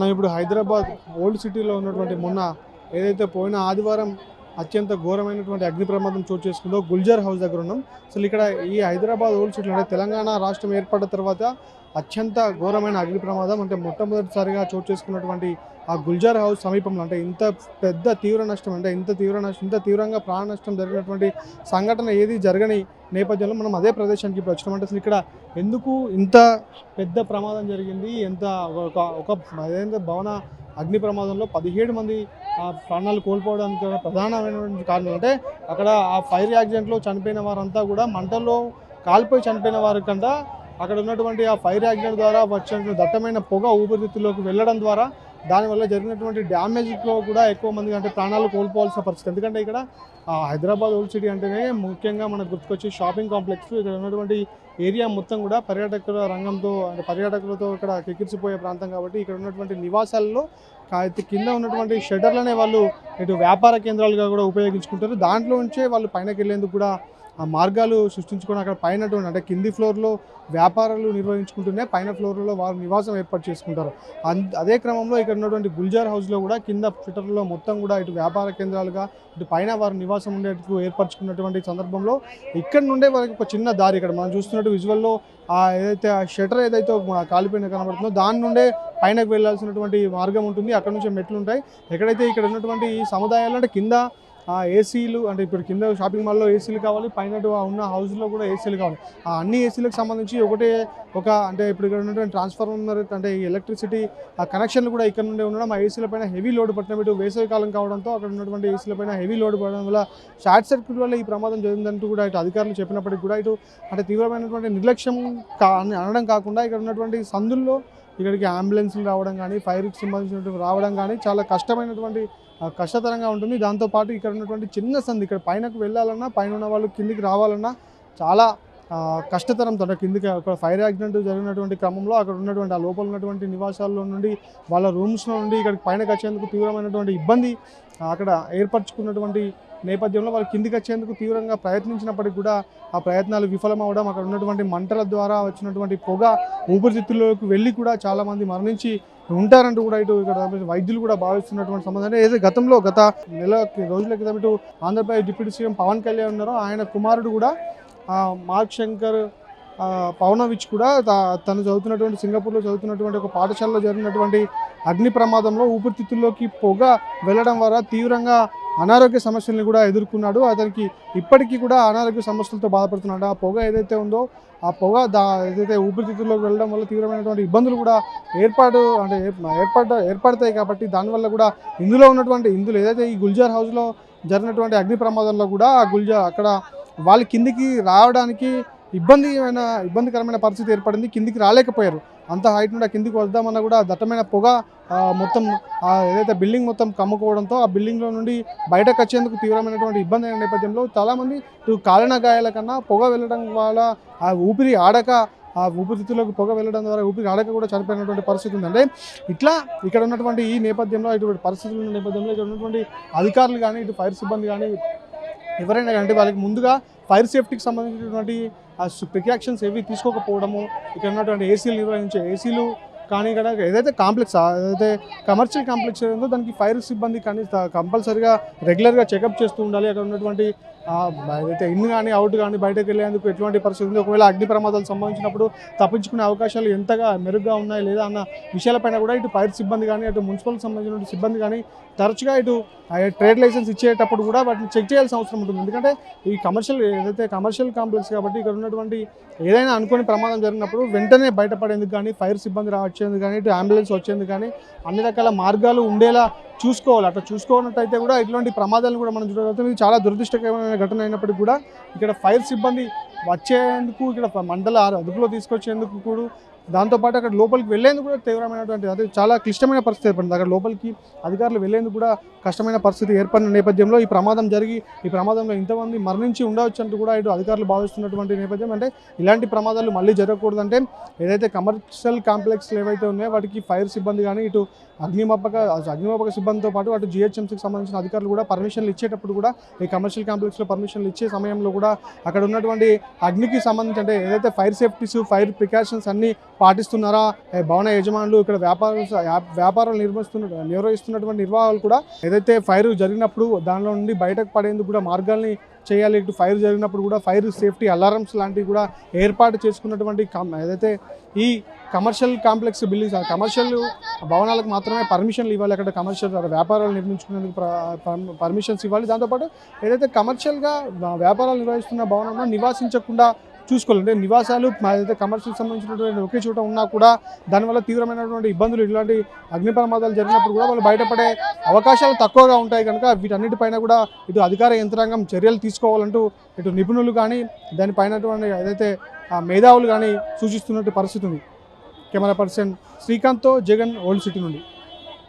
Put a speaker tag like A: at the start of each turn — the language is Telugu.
A: మనం ఇప్పుడు హైదరాబాద్ ఓల్డ్ సిటీలో ఉన్నటువంటి మొన్న ఏదైతే పోయిన ఆదివారం అత్యంత ఘోరమైనటువంటి అగ్ని ప్రమాదం చోటు చేసుకుందో గుల్జార్ హౌస్ దగ్గర ఉన్నాం. అసలు ఇక్కడ ఈ హైదరాబాద్ ఓల్డ్ అంటే తెలంగాణ రాష్ట్రం ఏర్పడిన తర్వాత అత్యంత ఘోరమైన అగ్ని ప్రమాదం అంటే మొట్టమొదటిసారిగా చోటు చేసుకున్నటువంటి ఆ గుల్జార్ హౌస్ సమీపంలో అంటే ఇంత పెద్ద తీవ్ర నష్టం అంటే ఇంత తీవ్ర నష్టం ఇంత తీవ్రంగా ప్రాణ నష్టం జరిగినటువంటి సంఘటన ఏది జరగని నేపథ్యంలో మనం అదే ప్రదేశానికి ఇప్పుడు వచ్చినాం. అంటే అసలు ఇక్కడ ఎందుకు ఇంత పెద్ద ప్రమాదం జరిగింది? ఎంత ఒక ఒక భవన అగ్ని ప్రమాదంలో పదిహేడు మంది ఆ ప్రాణాలు కోల్పోవడానికి ప్రధానమైనటువంటి కారణం అంటే అక్కడ ఆ ఫైర్ యాక్సిడెంట్లో చనిపోయిన వారంతా కూడా మంటల్లో కాలిపోయి చనిపోయిన వారి అక్కడ ఉన్నటువంటి ఆ ఫైర్ యాక్సిడెంట్ ద్వారా వచ్చినటువంటి దట్టమైన పొగ ఊపిరితిత్తులోకి వెళ్ళడం ద్వారా దానివల్ల జరిగినటువంటి డ్యామేజ్లో కూడా ఎక్కువ మంది అంటే ప్రాణాలు కోల్పోవాల్సిన పరిస్థితి. ఎందుకంటే ఇక్కడ హైదరాబాద్ ఓల్డ్ సిటీ అంటేనే ముఖ్యంగా మనకు గుర్తుకొచ్చే షాపింగ్ కాంప్లెక్స్ ఇక్కడ ఉన్నటువంటి ఏరియా మొత్తం కూడా పర్యాటకుల రంగంతో అంటే పర్యాటకులతో ఇక్కడ కిక్కిరిసిపోయే ప్రాంతం కాబట్టి ఇక్కడ ఉన్నటువంటి నివాసాల్లో కింద ఉన్నటువంటి షెటర్లనే వాళ్ళు ఇటు వ్యాపార కేంద్రాలుగా కూడా ఉపయోగించుకుంటారు. దాంట్లో నుంచే వాళ్ళు పైనకి వెళ్ళేందుకు కూడా ఆ మార్గాలు సృష్టించుకొని అక్కడ పైన అంటే కింది ఫ్లోర్లో వ్యాపారాలు నిర్వహించుకుంటూనే పైన ఫ్లోర్లో వారు నివాసం ఏర్పాటు చేసుకుంటారు. అదే క్రమంలో ఇక్కడ ఉన్నటువంటి గుల్జార్ హౌస్లో కూడా కింద ఫిటర్లో మొత్తం కూడా ఇటు వ్యాపార కేంద్రాలుగా ఇటు పైన వారు నివాసం ఉండేందుకు ఏర్పరచుకున్నటువంటి సందర్భంలో ఇక్కడ నుండే వారికి ఒక చిన్న దారి ఇక్కడ మనం చూస్తున్నట్టు విజువల్లో ఆ ఏదైతే ఆ షటర్ ఏదైతే కాలిపోయిన కనబడుతుందో దాని నుండే పైనకు వెళ్ళాల్సినటువంటి మార్గం ఉంటుంది. అక్కడ నుంచి మెట్లు ఉంటాయి. ఎక్కడైతే ఇక్కడ ఉన్నటువంటి ఈ సముదాయాలు అంటే కింద ఆ ఏసీలు అంటే ఇప్పుడు కింద షాపింగ్ మాల్లో ఏసీలు కావాలి పైన ఉన్న హౌస్లో కూడా ఏసీలు కావాలి. ఆ అన్ని ఏసీలకు సంబంధించి ఒకటే ఒక అంటే ఇప్పుడు ఇక్కడ ఉన్నటువంటి ట్రాన్స్ఫార్మర్ అంటే ఈ ఎలక్ట్రిసిటీ ఆ కనెక్షన్లు కూడా ఇక్కడ నుండి ఉండడం ఆ ఏసీల పైన హెవీ లోడ్ పట్టిన ఇటు వేసవి కాలం కావడంతో అక్కడ ఉన్నటువంటి ఏసీల పైన హెవీ లోడ్ పడడం వల్ల షార్ట్ సర్క్యూట్ వల్ల ఈ ప్రమాదం జరిగిందంటూ కూడా ఇటు అధికారులు చెప్పినప్పటికీ కూడా ఇటు అంటే తీవ్రమైనటువంటి నిర్లక్ష్యం కా అని అనడం కాకుండా ఇక్కడ ఉన్నటువంటి సందుల్లో ఇక్కడికి అంబులెన్స్లు రావడం కానీ ఫైర్కి సంబంధించినటువంటి రావడం కానీ చాలా కష్టమైనటువంటి కష్టతరంగా ఉంటుంది. దాంతోపాటు ఇక్కడ ఉన్నటువంటి చిన్న సంది ఇక్కడ పైనకు వెళ్ళాలన్నా పైన ఉన్న వాళ్ళు కిందికి రావాలన్నా చాలా కష్టతరంతో అంటే కిందికి ఒక ఫైర్ యాక్సిడెంట్ జరిగినటువంటి క్రమంలో అక్కడ ఉన్నటువంటి ఆ లోపల ఉన్నటువంటి నివాసాల్లో నుండి వాళ్ళ రూమ్స్లో నుండి ఇక్కడికి పైనకి వచ్చేందుకు తీవ్రమైనటువంటి ఇబ్బంది అక్కడ ఏర్పరచుకున్నటువంటి నేపథ్యంలో వాళ్ళు కిందికి వచ్చేందుకు తీవ్రంగా ప్రయత్నించినప్పటికీ కూడా ఆ ప్రయత్నాలు విఫలమవడం అక్కడ ఉన్నటువంటి మంటల ద్వారా వచ్చినటువంటి పొగ ఊపిరితిత్తుల్లోకి వెళ్ళి కూడా చాలామంది మరణించి ఉంటారంటూ కూడా ఇటు ఇక్కడ వైద్యులు కూడా భావిస్తున్నటువంటి సంబంధం. ఏదో ఏదైతే గతంలో గత నెల రోజుల క్రితం ఇటు ఆంధ్రప్రదేశ్ డిప్యూటీ సీఎం పవన్ కళ్యాణ్ ఉన్నారో ఆయన కుమారుడు కూడా మార్క్ శంకర్ ఆ, పవనవిచ్ కూడా తను చదువుతున్నటువంటి సింగపూర్లో చదువుతున్నటువంటి ఒక పాఠశాలలో జరిగినటువంటి అగ్ని ప్రమాదంలో ఊపిరితిత్తుల్లోకి పొగ వెళ్ళడం వల్ల తీవ్రంగా అనారోగ్య సమస్యల్ని కూడా ఎదుర్కొన్నాడు. అతనికి ఇప్పటికీ కూడా అనారోగ్య సమస్యలతో బాధపడుతున్నాడు. ఆ పొగ ఏదైతే ఉందో ఆ పొగ దా ఏదైతే ఊపిరితిత్తుల్లోకి వెళ్ళడం వల్ల తీవ్రమైనటువంటి ఇబ్బందులు కూడా ఏర్పాటు అంటే ఏర్పడ ఏర్పడతాయి కాబట్టి దానివల్ల కూడా ఇందులో ఉన్నటువంటి ఇందులో ఏదైతే ఈ గుల్జార్ హౌస్లో జరిగినటువంటి అగ్ని ప్రమాదంలో కూడా ఆ గుల్జార్ అక్కడ వాళ్ళ కిందికి రావడానికి ఇబ్బందిమైన ఇబ్బందికరమైన పరిస్థితి ఏర్పడింది కిందికి రాలేకపోయారు. అంత హైట్ నుండి కిందికి వద్దామన్నా కూడా దట్టమైన పొగ మొత్తం ఏదైతే బిల్డింగ్ మొత్తం కమ్ముకోవడంతో ఆ బిల్డింగ్లో నుండి బయటకు వచ్చేందుకు తీవ్రమైనటువంటి ఇబ్బంది అయిన నేపథ్యంలో చాలామంది కాలిన గాయాల కన్నా పొగ వెళ్ళడం వల్ల ఆ ఊపిరి ఆడక ఆ ఊపిరితిత్తులకు పొగ వెళ్ళడం ద్వారా ఊపిరి ఆడక కూడా చనిపోయినటువంటి పరిస్థితి ఉందంటే ఇట్లా ఇక్కడ ఉన్నటువంటి ఈ నేపథ్యంలో ఇటువంటి పరిస్థితుల ఉన్న నేపథ్యంలో ఇక్కడ ఉన్నటువంటి అధికారులు కానీ ఇటు ఫైర్ సిబ్బంది కానీ ఎవరైనా కానీ వాళ్ళకి ముందుగా ఫైర్ సేఫ్టీకి సంబంధించినటువంటి ప్రికాషన్స్ ఏవి తీసుకోకపోవడము ఇక్కడ ఉన్నటువంటి ఏసీలు నిర్వహించే ఏసీలు కానీ ఇక్కడ ఏదైతే కాంప్లెక్స్ ఏదైతే కమర్షియల్ కాంప్లెక్స్ ఉందో దానికి ఫైర్ సిబ్బంది కానీ కంపల్సరీగా రెగ్యులర్గా చెకప్ చేస్తూ ఉండాలి. అక్కడ ఉన్నటువంటి అయితే ఇన్ కానీ అవుట్ కానీ బయటకు వెళ్ళేందుకు ఎటువంటి పరిస్థితి ఉంది? ఒకవేళ అగ్ని ప్రమాదాలు సంభవించినప్పుడు తప్పించుకునే అవకాశాలు ఎంతగా మెరుగ్గా ఉన్నాయి లేదా అన్న విషయాలపైన కూడా ఇటు పైర్ సిబ్బంది కానీ అటు మున్సిపల్ సంబంధించిన సిబ్బంది కానీ తరచుగా ఇటు ట్రేడ్ లైసెన్స్ ఇచ్చేటప్పుడు కూడా వాటిని చెక్ చేయాల్సిన అవసరం ఉంటుంది. ఎందుకంటే ఈ కమర్షియల్ ఏదైతే కమర్షియల్ కాంప్లెక్స్ కాబట్టి ఇక్కడ ఉన్నటువంటి ఏదైనా అనుకోని ప్రమాదం జరిగినప్పుడు వెంటనే బయటపడేందుకు కానీ ఫైర్ సిబ్బంది రావచ్చేందుకు కానీ ఇటు అంబులెన్స్ వచ్చేందుకు కానీ అన్ని రకాల మార్గాలు ఉండేలా చూసుకోవాలి. అట్లా చూసుకోనట్టయితే కూడా ఇటువంటి ప్రమాదాలను కూడా మనం చూడగలుగుతాం. ఇది చాలా దురదృష్టకరమైన ఘటన అయినప్పటికీ కూడా ఇక్కడ ఫైర్ సిబ్బంది వచ్చేందుకు ఇక్కడ మండల అదుపులో తీసుకొచ్చేందుకు కూడా దాంతోపాటు అక్కడ లోపలికి వెళ్ళేందుకు కూడా తీవ్రమైనటువంటి అదే చాలా క్లిష్టమైన పరిస్థితి ఏర్పడింది. అక్కడ లోపలికి అధికారులు వెళ్ళేందుకు కూడా కష్టమైన పరిస్థితి ఏర్పడిన నేపథ్యంలో ఈ ప్రమాదం జరిగి ఈ ప్రమాదంలో ఇంతమంది మరణించి ఉండవచ్చు అంటూ కూడా ఇటు అధికారులు భావిస్తున్నటువంటి నేపథ్యం. అంటే ఇలాంటి ప్రమాదాలు మళ్ళీ జరగకూడదంటే ఏదైతే కమర్షియల్ కాంప్లెక్స్లు ఏవైతే ఉన్నాయో వాటికి ఫైర్ సిబ్బంది కానీ ఇటు అగ్నిమాపక అగ్నిమాపక సిబ్బందితో పాటు అటు జిహెచ్ఎంసీకి సంబంధించిన అధికారులు కూడా పర్మిషన్లు ఇచ్చేటప్పుడు కూడా ఈ కమర్షియల్ కాంప్లెక్స్లో పర్మిషన్లు ఇచ్చే సమయంలో కూడా అక్కడ ఉన్నటువంటి అగ్నికి సంబంధించి అంటే ఏదైతే ఫైర్ సేఫ్టీస్ ఫైర్ ప్రికాషన్స్ అన్నీ పాటిస్తున్నారా? భవన యజమానులు ఇక్కడ వ్యాపార వ్యాపారాలు నిర్వహిస్తున్న నిర్వహిస్తున్నటువంటి నిర్వాహకులు కూడా ఏదైతే ఫైర్ జరిగినప్పుడు దానిలో నుండి బయటకు పడేందుకు కూడా మార్గాల్ని చేయాలి ఇటు ఫైర్ జరిగినప్పుడు కూడా ఫైర్ సేఫ్టీ అలారమ్స్ లాంటివి కూడా ఏర్పాటు చేసుకున్నటువంటి కం- ఏదైతే ఈ కమర్షియల్ కాంప్లెక్స్ బిల్డింగ్స్ కమర్షియల్ భవనాలకు మాత్రమే పర్మిషన్లు ఇవ్వాలి. అక్కడ కమర్షియల్ వ్యాపారాలు నిర్మించుకునేందుకు పర్మిషన్స్ ఇవ్వాలి. దాంతోపాటు ఏదైతే కమర్షియల్గా వ్యాపారాలు నిర్వహిస్తున్న భవనంలో నివాసించకుండా చూసుకోవాలంటే నివాసాలు అయితే కమర్షియల్ సంబంధించినటువంటి ఒకే చోట ఉన్నా కూడా దానివల్ల తీవ్రమైనటువంటి ఇబ్బందులు ఇలాంటి అగ్ని ప్రమాదాలు జరిగినప్పుడు కూడా వాళ్ళు బయటపడే అవకాశాలు తక్కువగా ఉంటాయి కనుక వీటన్నిటిపైన కూడా ఇటు అధికార యంత్రాంగం చర్యలు తీసుకోవాలంటూ ఇటు నిపుణులు కానీ దానిపైనటువంటి ఏదైతే మేధావులు కానీ సూచిస్తున్నట్టు పరిస్థితి ఉంది. కెమెరా పర్సన్ శ్రీకాంత్తో జగన్ ఓల్డ్ సిటీ నుండి.